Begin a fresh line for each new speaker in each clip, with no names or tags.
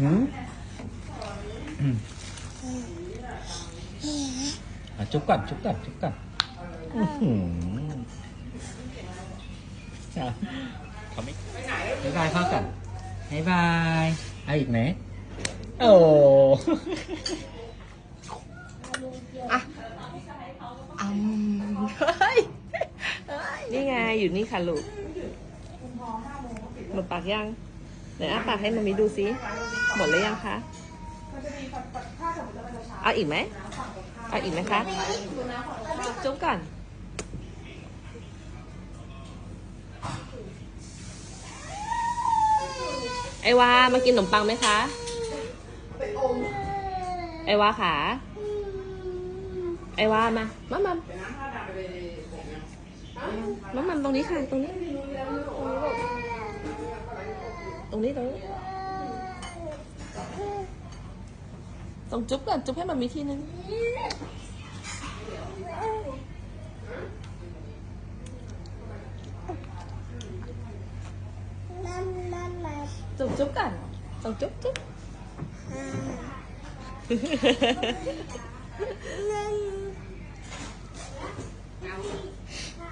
หืมอืมอะจุ๊บก่อนจุ๊บก่อนจุ๊บก่อนอื้อหืออะเขาไม่บ๊ายบายพ่อก่อนบ๊ายบายเอาอีกไหมโอ้
อะอืมเฮ้ยเฮ้ยนี่ไงอยู่นี่ค่ะลูก หมดปากยังไหนอ้าปากให้มามีดูซิหมดแล้วยังคะเอาอีกไหมเอาอีกไหมคะจุ๊บก่อนไอวามากินขนมปังไหมคะไอวาขาไอวามามามามามาตรงนี้ค่ะตรงนี้ รงนี้ตรงนี้ตรงจุ๊บก่อนจุ๊บให้มันมีที่นึงจุ๊บจุ๊บก่อนตรงจุ๊บจุ๊บ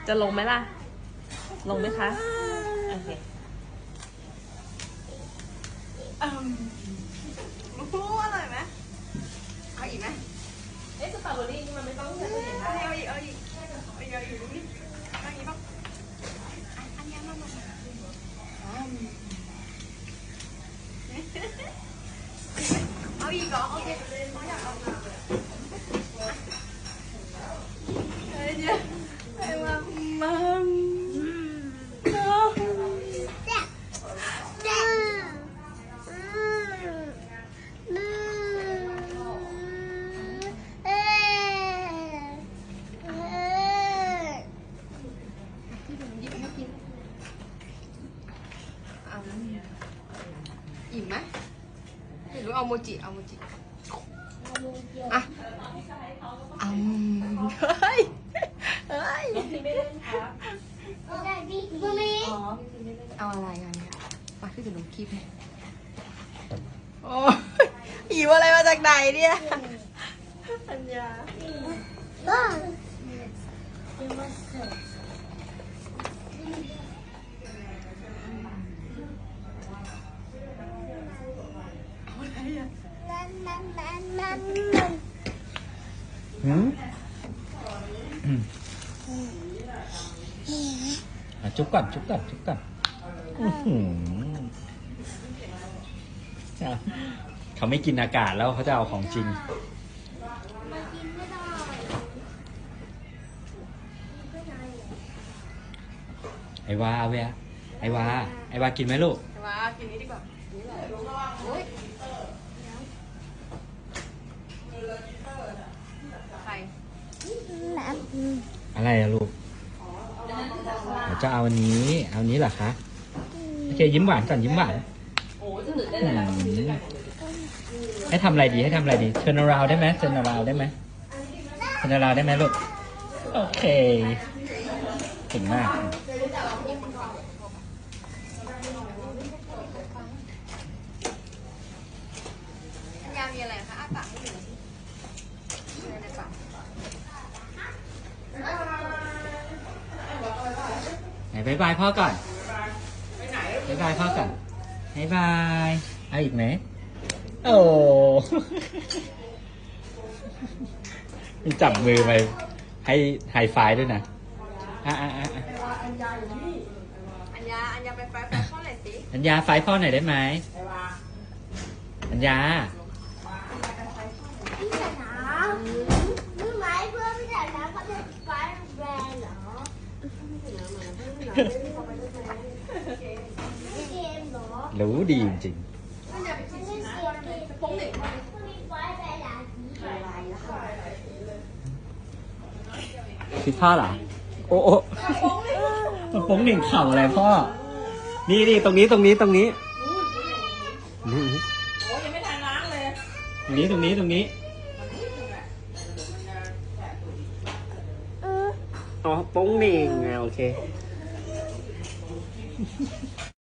จะลงไหมล่ะ ลงไหมคะ โอเคอืมโอ้โหอร่อยไหมเอาอีกไหมเอ๊ะสตรอเบอรี่นี่มันไม่ต้องใช้ตู้เย็นได้เอาอีก เอาอีก เอาอีก เอาอีกดูนี่เอาอีกป่ะอันอันนี้มามา เอาอีกเหรอโอเคเขาอยากเอามาเฮ้ยเดี๋ยวไอ้มามัม เอาแล้วเนี่ยอิ่มไหมหรือ เอาโมจิเอาโมจิอะอืมเฮ้ยเฮ้ยเอาอะไรกันเนี่ยมาพี่จะลงคลิปให้โอ้ยหิวอะไรมาจากไหนเนี่ยอัญญาเอาอะไรอะ
หืมอืมอะจุ๊บก่อนจุ๊บก่อนจุ๊บก่อนอื้อหืออะเขาไม่กินอากาศแล้วเขาจะเอาของจริงไอ้วาเอาเวียไอ้วาไอ้วากินไหมลูก
มากินนี้ดีกว่านี่แหละโอ้ยใคร
อะไรอะลูกเดี๋ยว จะเอาอันนี้ เอาอันนี้เหรอคะโอเคยิ้มหวานก่อนยิ้มหวาน
โอ้ยจะหนึกได้
อื
เลยนะ
มให้ทำอะไรดีให้ทำอะไรดี turn around ได้ไหม turn around ได้ไหม turn around ได้ไหมลูกโอเคเก่งมาก
อัญญามีอะไรคะอ้าปากให้ดูมีอะไรในปาก
ไหน บายบายพ่อก่อนบายบายพ่อก่อนบายบายเอาอีกไหมโอ้มีจับมือไปให้ไฮไฟว์ด้วยนะอะอะอะอะ
อัญญาอัญญาไปไปไปข้อไหนสิ
อัญญาไฟว์พ่อหน่อยได้ไหมอัญญารู้ ดีจริงๆคือพ่อเหรอโอ้โอ้โป้งหนึ่งเข่าอะไรพ่อ นี่นี่ตรงนี้ตรงนี้ตรงนี้นี่
โอ้ยยังไม่ทันล้างเลย
ตรงนี้ตรงนี้ตรงนี้อ๋อโป้งหนึ่งอะโอเค